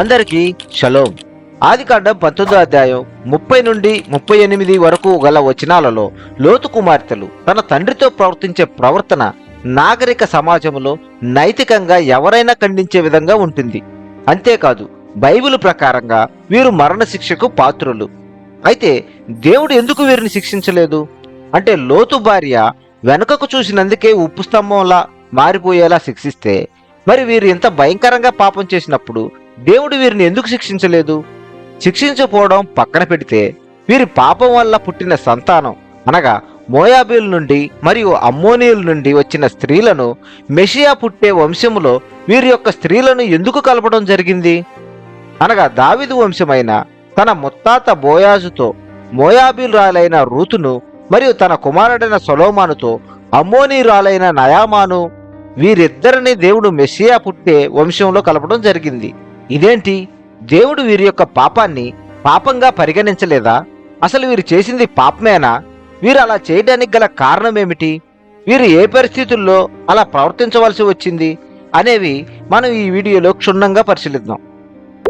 అందరికీ షలోం. ఆదికాండం పంతొమ్మిదో అధ్యాయం ముప్పై నుండి ముప్పై ఎనిమిది వరకు గల వచనాలలో లోతు కుమార్తెలు తన తండ్రితో ప్రవర్తించే ప్రవర్తన నాగరిక సమాజంలో నైతికంగా ఎవరైనా ఖండించే విధంగా ఉంటుంది. అంతేకాదు బైబిల్ ప్రకారంగా వీరు మరణశిక్షకు పాత్రులు. అయితే దేవుడు ఎందుకు వీరిని శిక్షించలేదు? అంటే లోతు భార్య వెనుకకు చూసినందుకే ఉప్పు స్తంభంలా మారిపోయేలా శిక్షిస్తే మరి వీరు ఇంత భయంకరంగా పాపం చేసినప్పుడు దేవుడు వీరిని ఎందుకు శిక్షించలేదు? శిక్షించకపోవడం పక్కన పెడితే వీరి పాపం వల్ల పుట్టిన సంతానం అనగా మోయాబీల నుండి మరియు అమ్మోనియుల నుండి వచ్చిన స్త్రీలను మెషియా పుట్టే వంశములో వీరి యొక్క స్త్రీలను ఎందుకు కలపడం జరిగింది? అనగా దావిదు వంశమైన తన ముత్తాత బోయాజుతో మోయాబీలురాలైన రూతును మరియు తన కుమారుడైన సొలోమానుతో అమ్మోనీరాలైన నయామాను వీరిద్దరిని దేవుడు మెస్సియా పుట్టే వంశంలో కలపడం జరిగింది. ఇదేంటి? దేవుడు వీరి యొక్క పాపాన్ని పాపంగా పరిగణించలేదా? అసలు వీరు చేసింది పాపమేనా? వీరు అలా చేయడానికి గల కారణమేమిటి? వీరు ఏ పరిస్థితుల్లో అలా ప్రవర్తించవలసి వచ్చింది? అనేవి మనం ఈ వీడియోలో క్షుణ్ణంగా పరిశీలిద్దాం.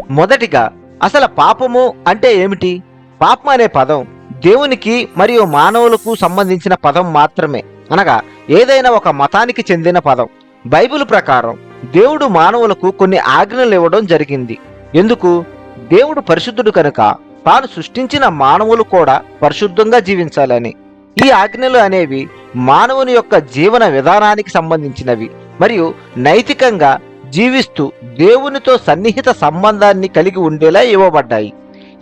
మొదటిగా అసలు పాపము అంటే ఏమిటి? పాపం అనే పదం దేవునికి మరియు మానవులకు సంబంధించిన పదం మాత్రమే. అనగా ఏదైనా ఒక మతానికి చెందిన పదం. బైబిల్ ప్రకారం దేవుడు మానవులకు కొన్ని ఆజ్ఞలు ఇవ్వడం జరిగింది. ఎందుకు? దేవుడు పరిశుద్ధుడు కనుక తాను సృష్టించిన మానవులు కూడా పరిశుద్ధంగా జీవించాలని. ఈ ఆజ్ఞలు అనేవి మానవుని యొక్క జీవన విధానానికి సంబంధించినవి. మరియు నైతికంగా జీవిస్తూ దేవునితో సన్నిహిత సంబంధాన్ని కలిగి ఉండేలా ఇవ్వబడ్డాయి.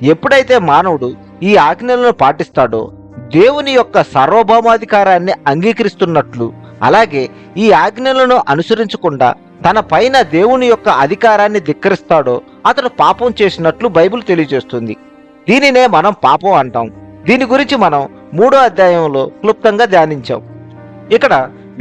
ఎప్పుడైతే మానవుడు ఈ ఆజ్ఞలను పాటిస్తాడో దేవుని యొక్క సార్వభౌమాధికారాన్ని అంగీకరిస్తున్నట్లు అలాగే ఈ ఆజ్ఞలను అనుసరించకుండా తన పైన దేవుని యొక్క అధికారాన్ని ధిక్కరిస్తాడో అతడు పాపం చేసినట్లు బైబిల్ తెలియజేస్తుంది. దీనినే మనం పాపం అంటాం. దీని గురించి మనం మూడో అధ్యాయంలో క్లుప్తంగా ధ్యానించాం. ఇక్కడ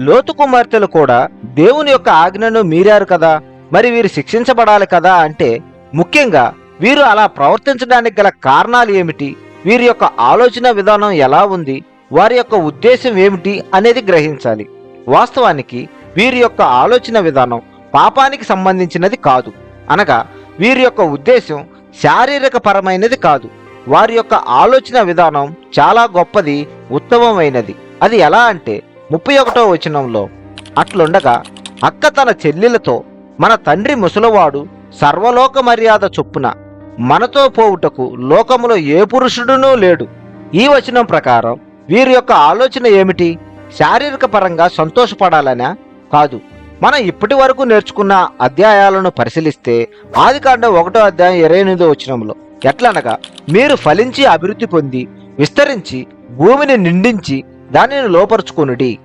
లోతు కుమార్తెలు కూడా దేవుని యొక్క ఆజ్ఞను మీరారు కదా మరి వీరు శిక్షించబడాలి కదా అంటే ముఖ్యంగా వీరు అలా ప్రవర్తించడానికి గల కారణాలు ఏమిటి వీరి యొక్క ఆలోచన విధానం ఎలా ఉంది వారి యొక్క ఉద్దేశం ఏమిటి అనేది గ్రహించాలి. వాస్తవానికి వీరి యొక్క ఆలోచన విధానం పాపానికి సంబంధించినది కాదు. అనగా వీరి యొక్క ఉద్దేశం శారీరక పరమైనది కాదు. వారి యొక్క ఆలోచన విధానం చాలా గొప్పది ఉత్తమమైనది. అది ఎలా అంటే ముప్పై ఒకటో వచనంలో అట్లుండగా అక్క తన చెల్లెలతో మన తండ్రి ముసలివాడు సర్వలోక మర్యాద చొప్పున మనతో పోవుటకు లోకములో ఏ పురుషుడునూ లేడు. ఈ వచనం ప్రకారం వీరి యొక్క ఆలోచన ఏమిటి? శారీరక పరంగా సంతోషపడాలనా? కాదు. మనం ఇప్పటి వరకు నేర్చుకున్న అధ్యాయాలను పరిశీలిస్తే ఆదికాండం ఒకటో అధ్యాయం ఇరవై ఎనిమిదో వచ్చినంలో ఎట్లనగా మీరు ఫలించి అభివృద్ధి పొంది విస్తరించి భూమిని నిండించి దానిని లోపరుచుకొనుడి.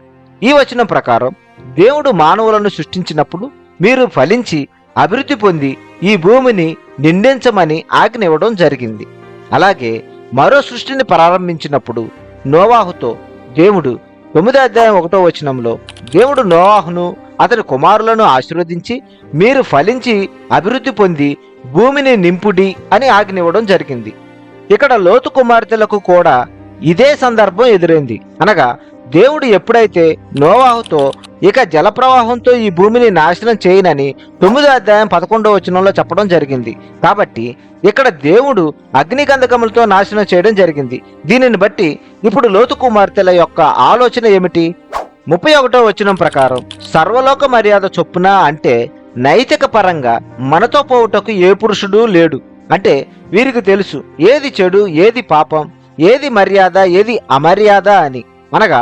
ఈ వచనం ప్రకారం దేవుడు మానవులను సృష్టించినప్పుడు మీరు ఫలించి అభివృద్ధి పొంది ఈ భూమిని నిండించమని ఆజ్ఞ ఇవ్వడం జరిగింది. అలాగే మరో సృష్టిని ప్రారంభించినప్పుడు నోవాహుతో దేవుడు తొమ్మిదో అధ్యాయం ఒకటో వచనంలో దేవుడు నోవాహును అతని కుమారులను ఆశీర్వదించి మీరు ఫలించి అభివృద్ధి పొంది భూమిని నింపుడి అని ఆజ్ఞ ఇవ్వడం జరిగింది. ఇక్కడ లోతు కుమార్తెలకు కూడా ఇదే సందర్భం ఎదురైంది. అనగా దేవుడు ఎప్పుడైతే నోవాహుతో ఇక జలప్రవాహంతో ఈ భూమిని నాశనం చేయనని తొమ్మిదో అధ్యాయం పదకొండవ వచనంలో చెప్పడం జరిగింది. కాబట్టి ఇక్కడ దేవుడు అగ్నిగంధకములతో నాశనం చేయడం జరిగింది. దీనిని బట్టి ఇప్పుడు లోతు కుమార్తెల యొక్క ఆలోచన ఏమిటి? ముప్పై ఒకటో వచనం ప్రకారం సర్వలోక మర్యాద చొప్పున అంటే నైతిక పరంగా మనతో పోవుటకు ఏ పురుషుడు లేడు. అంటే వీరికి తెలుసు ఏది చెడు ఏది పాపం ఏది మర్యాద ఏది అమర్యాద అని. అనగా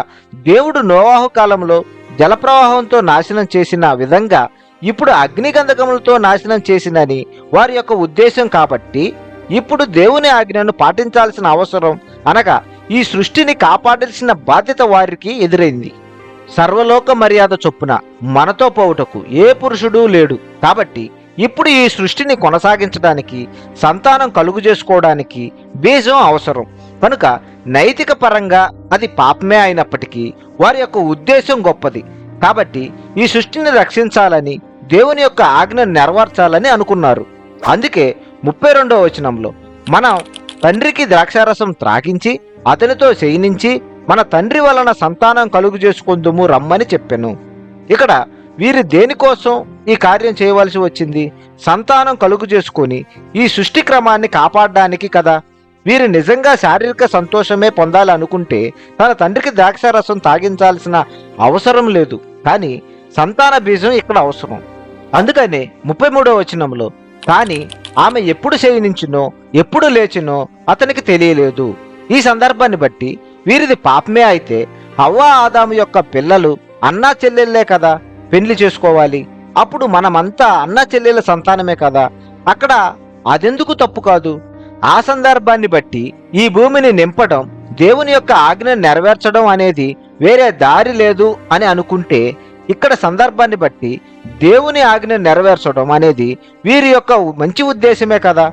దేవుడు నోవాహు కాలంలో జలప్రవాహంతో నాశనం చేసిన విధంగా ఇప్పుడు అగ్నిగంధకములతో నాశనం చేసినని వారి యొక్క ఉద్దేశం కాబట్టి ఇప్పుడు దేవుని ఆజ్ఞను పాటించాల్సిన అవసరం. అనగా ఈ సృష్టిని కాపాడాల్సిన బాధ్యత వారికి ఎదురైంది. సర్వలోక మర్యాద చొప్పున మనతో పోవుటకు ఏ పురుషుడు లేడు. కాబట్టి ఇప్పుడు ఈ సృష్టిని కొనసాగించడానికి సంతానం కలుగు చేసుకోవడానికి బీజం అవసరం. కనుక నైతిక పరంగా అది పాపమే అయినప్పటికీ వారి యొక్క ఉద్దేశం గొప్పది. కాబట్టి ఈ సృష్టిని రక్షించాలని దేవుని యొక్క ఆజ్ఞను నెరవేర్చాలని అనుకున్నారు. అందుకే ముప్పై రెండవ వచనంలో మనం తండ్రికి ద్రాక్షారసం త్రాగించి అతనితో శయనించి మన తండ్రి వలన సంతానం కలుగు చేసుకుందుము రమ్మని చెప్పాను. ఇక్కడ వీరు దేనికోసం ఈ కార్యం చేయవలసి వచ్చింది? సంతానం కలుగు చేసుకొని ఈ సృష్టి క్రమాన్ని కాపాడడానికి కదా. వీరు నిజంగా శారీరక సంతోషమే పొందాలనుకుంటే తన తండ్రికి ద్రాక్షారసం తాగించాల్సిన అవసరం లేదు. కానీ సంతాన బీజం ఇక్కడ అవసరం. అందుకనే ముప్పై మూడవ వచనంలో కానీ ఆమె ఎప్పుడు శయనించినో ఎప్పుడు లేచినో అతనికి తెలియలేదు. ఈ సందర్భాన్ని బట్టి వీరిది పాపమే అయితే హవ్వ ఆదాము యొక్క పిల్లలు అన్నా చెల్లెళ్ళే కదా పెళ్ళి చేసుకోవాలి. అప్పుడు మనమంతా అన్నా చెల్లెళ్ళ సంతానమే కదా. అక్కడ అదెందుకు తప్పు కాదు? ఆ సందర్భాన్ని బట్టి ఈ భూమిని నింపడం దేవుని యొక్క ఆజ్ఞను నెరవేర్చడం అనేది వేరే దారి లేదు అని అనుకుంటే ఇక్కడ సందర్భాన్ని బట్టి దేవుని ఆజ్ఞను నెరవేర్చడం అనేది వీరి యొక్క మంచి ఉద్దేశమే కదా.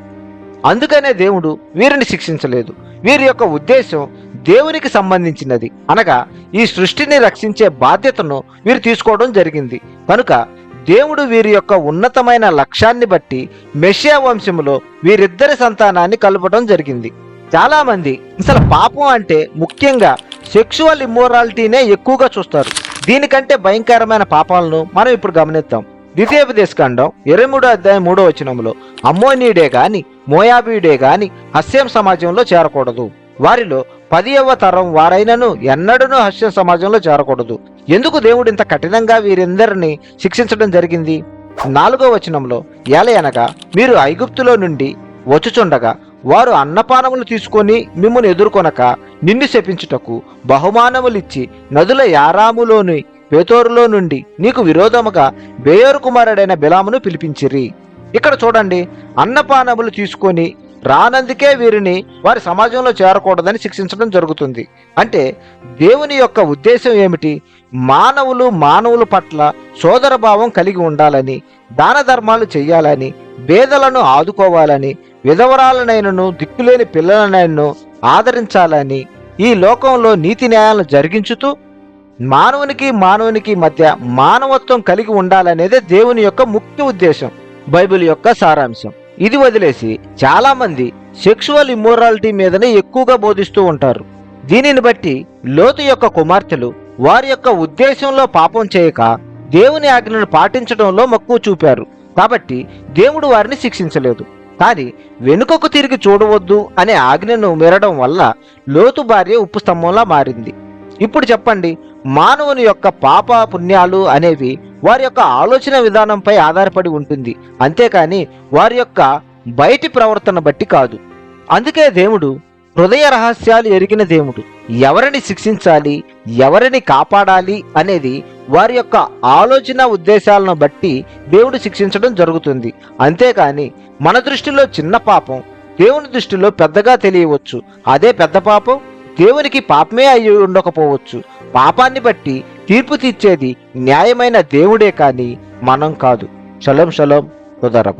అందుకనే దేవుడు వీరిని శిక్షించలేదు. వీరి యొక్క ఉద్దేశం దేవునికి సంబంధించినది. అనగా ఈ సృష్టిని రక్షించే బాధ్యతను వీరు తీసుకోవడం జరిగింది. కనుక దేవుడు వీరి యొక్క ఉన్నతమైన లక్ష్యాన్ని బట్టి మెషియా వంశములో వీరిద్దరి సంతానాన్ని కలపడం జరిగింది. చాలా మంది అసలు పాపం అంటే ముఖ్యంగా సెక్షువల్ ఇమ్మోరాలిటీనే ఎక్కువగా చూస్తారు. దీనికంటే భయంకరమైన పాపాలను మనం ఇప్పుడు గమనిద్దాం. ద్వితీయోపదేశకాండం ఇరవై మూడో అధ్యాయం మూడో వచనంలో అమ్మోనీయుడే గాని మోయాబీయుడే గాని హస్యం సమాజంలో చేరకూడదు. వారిలో పదియవ తరం వారైనను ఎన్నడూనూ హస్యం సమాజంలో చేరకూడదు. ఎందుకు దేవుడు ఇంత కఠినంగా వీరందరినీ శిక్షించడం జరిగింది? నాలుగో వచనంలో ఏలయనగా మీరు ఐగుప్తులో నుండి వచ్చుచుండగా వారు అన్నపానములు తీసుకొని మిమ్మల్ని ఎదుర్కొనక నిన్ను శపించుటకు బహుమానములిచ్చి నదుల యారాములోని పేతోరులో నుండి నీకు విరోధముగా బేయోరు కుమారుడైన బిలామును పిలిపించిరి. ఇక్కడ చూడండి అన్నపానములు తీసుకొని రానందుకే వీరిని వారి సమాజంలో చేరకూడదని శిక్షించడం జరుగుతుంది. అంటే దేవుని యొక్క ఉద్దేశం ఏమిటి? మానవులు మానవుల పట్ల సోదరభావం కలిగి ఉండాలని దాన ధర్మాలు చేయాలని పేదలను ఆదుకోవాలని విధవరాలనైనను దిక్కులేని పిల్లలనైనను ఆదరించాలని ఈ లోకంలో నీతి న్యాయాలను జరిగించుతూ మానవునికి మానవునికి మధ్య మానవత్వం కలిగి ఉండాలనేదే దేవుని యొక్క ముఖ్య ఉద్దేశం. బైబిల్ యొక్క సారాంశం. ఇది వదిలేసి చాలా మంది సెక్షువల్ ఇమ్మోరాలిటీ మీదనే ఎక్కువగా బోధిస్తూ ఉంటారు. దీనిని బట్టి లోతు యొక్క కుమార్తెలు వారి యొక్క ఉద్దేశంలో పాపం చేయక దేవుని ఆజ్ఞను పాటించడంలో మక్కువ చూపారు. కాబట్టి దేవుడు వారిని శిక్షించలేదు. కానీ వెనుకకు తిరిగి చూడవద్దు అనే ఆజ్ఞను మెరడం వల్ల లోతు భార్య ఉప్పు స్తంభంలా మారింది. ఇప్పుడు చెప్పండి మానవుని యొక్క పాప పుణ్యాలు అనేవి వారి యొక్క ఆలోచన విధానంపై ఆధారపడి ఉంటుంది. అంతేకాని వారి యొక్క బయటి ప్రవర్తన బట్టి కాదు. అందుకే దేవుడు హృదయ రహస్యాలు ఎరిగిన దేవుడు. ఎవరిని శిక్షించాలి ఎవరిని కాపాడాలి అనేది వారి యొక్క ఆలోచన ఉద్దేశాలను బట్టి దేవుడు శిక్షించడం జరుగుతుంది. అంతేకాని మన దృష్టిలో చిన్న పాపం దేవుని దృష్టిలో పెద్దగా తెలియవచ్చు. అదే పెద్ద పాపం? దేవునికి పాపమే అయి ఉండకపోవచ్చు. పాపాన్ని బట్టి తీర్పు తీర్చేది న్యాయమైన దేవుడే కానీ మనం కాదు. షలం షలం హృదరప